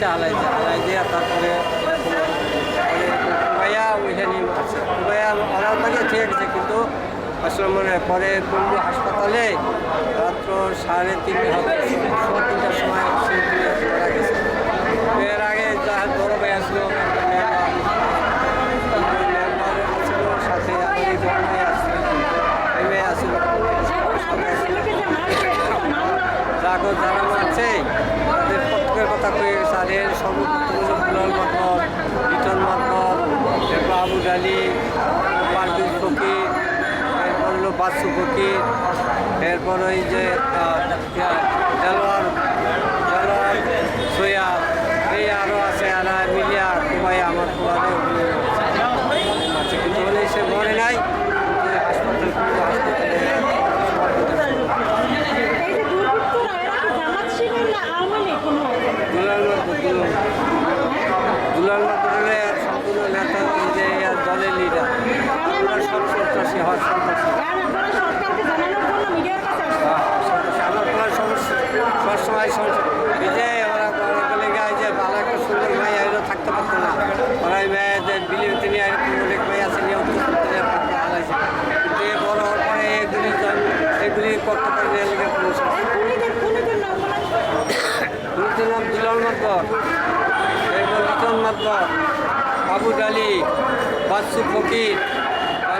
এসে আলাই যায় আলাই দিয়ে তারপরে ঠিক আছে, কিন্তু আসলে মনে পরে বন্ধু হাসপাতালে রাত্র সাড়ে তিনটে তিনটার সময় সে মারা গেছে। এর আগে যার বড় ভাই আসলো সাথে আসলো যে যারা তাদের প্রত্যেকের কথা মতন লিটন মাতর এরপর আবু ডালি পারভেজ ফকির, এরপর হলো বাসু ফকির, এরপর ওই যে জালোয়ার জালোয়ার সোয়া এই আরও আছে আর মিলিয়া কুবাই আমার কুবারে আছে কিন্তু বলে সে মরে নাই কিন্তু হাসপাতাল কিন্তু হাসপাতালে এই যে দুর্বৃত্তরা এরা কি জামাত শিবির না আওয়ামী লীগ কোনো দুলাল দুলাল দুলাল মাদুরের সম্পূর্ণ নেতা এই যে ইয়ার দলের লিডার আমরা সব সন্ত্রাসী হওয়ার সন্ত্রাসী কারণ আপনারা সরকারকে জানানোর জন্য মিডিয়ার কাছে আসছেন সন্ত্রাসী আমার কোনো সমস্যা এই যে ওরা বলে গায়ে যে ভালো একটা সুন্দর থাকতে পারতো না ওরা এই মেয়ে যে বিলিয়ে তিনি অনেক আছে নিয়ে উত্তর করতে হারাইছে কিন্তু এ বড় হওয়ার পরে এগুলি এগুলি করতে পারে না লিটন মাতবর আবু ডালি বাসু ফকির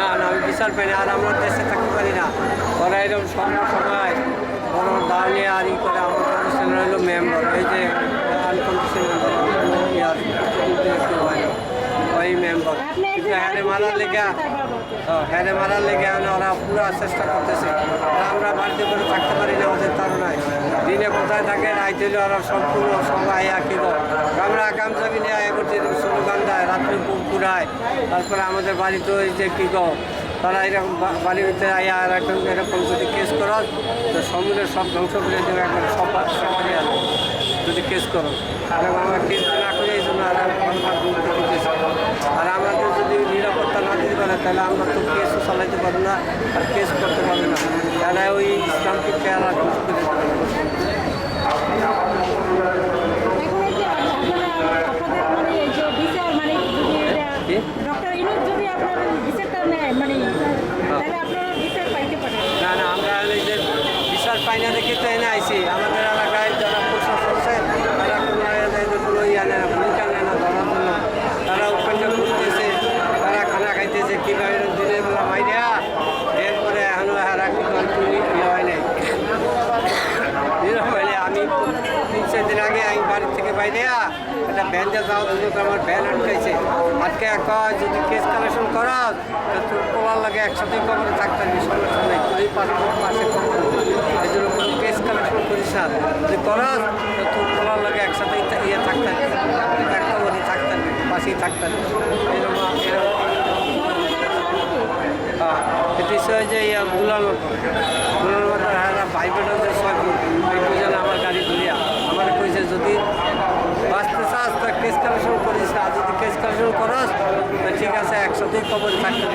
না না আমি বিশাল পাই না আর আমরা দেশে থাকতে পারি না। ওরা এরকম সব সময় বড় দাঁড়িয়ে আর ই করে আমার ছেলে হলো মেম্বার এই যে ওই মেম্বার হ্যারে মারার লেগে হ্যারে মারার লেগে ওরা পুরো চেষ্টা করতেছে। আমরা বাড়িতে করে থাকতে পারি না ওদের তার নাই দিনে কোথায় থাকে রাইতে ওরা সম্পূর্ণ সবাই একই আমরা গামছাবি নিয়ে আয় করছি স্লোগান দেয় রাত্রে বুক পুরায়। তারপরে আমাদের বাড়িতে ওই যে কী গো, তারা এরকম বা- বাড়ির ভিতরে আয়া আর এরকম এরকম যদি কেস করো, তো সমুদ্রের সব ধ্বংস করে দেবে, একবার সব আসবে যদি কেস করো। আর আমরা কেস না করে এই জন্য আর আর আমাদের যদি নিরাপত্তা না দিতে পারে তাহলে আমরা তো কেসও চালাইতে পারব না, আর কেস করতে পারব না। তাহলে ওই ইসলামকে আর ধ্বংস করে দেবে এখন এই যে আপনারা আপনাদের মানে এই যে বিচার মানে যদি কি? ডক্টর ইনুক যদি আপনার বিচারটা নেয় মানে তাহলে আপনারা বিচার পাইতে পারেন। না না আমরা এই যে বিশাল পাইনা দেখে তো এনে আইসি আমাদের এলাকায় যারা প্রশাসন আছে তারা কোনো এলাকায় যে কোনো ইয়া নেয় না ভূমিকা নেয় না ধরার জন্য তারা ওখানে ঘুরতেছে তারা খানা খাইতেছে কীভাবে দিনের বেলা মাইরা এরপরে এখনও হারা কিন্তু একটু ইয়ে হয় নাই নিরবলে আমি তিন চার দিন আগে আমি বাড়ি থেকে একটা ভ্যানটা যাওয়ার জন্য তো আমার ভ্যান আটকাইছে। আজকে কয় যদি কেস কালেকশন করাস তো তোর পোলার লাগে একসাথে কবরে থাকতে হবে, সমস্যা নেই। তুই পাসপোর্ট পাশে এই জন্য কোনো কেস কালেকশন করিস না। যদি করাস তোর পোলার লাগে একসাথে ইয়ে থাকতে এক থাকতে হবে, পাশেই থাকতে হবে। এরকম হ্যাঁ এটি সে যে ইয়া দুলাল দুলাল হ্যাঁ ভাই যে সব ওই দুজনে আমার গাড়ি ধরিয়া আমার কইছে যদি বাঁচতে চাস তা কেস কালেকশন করিস আর যদি কেস কালেকশন করস তা ঠিক আছে একসাথেই খবর থাকতে।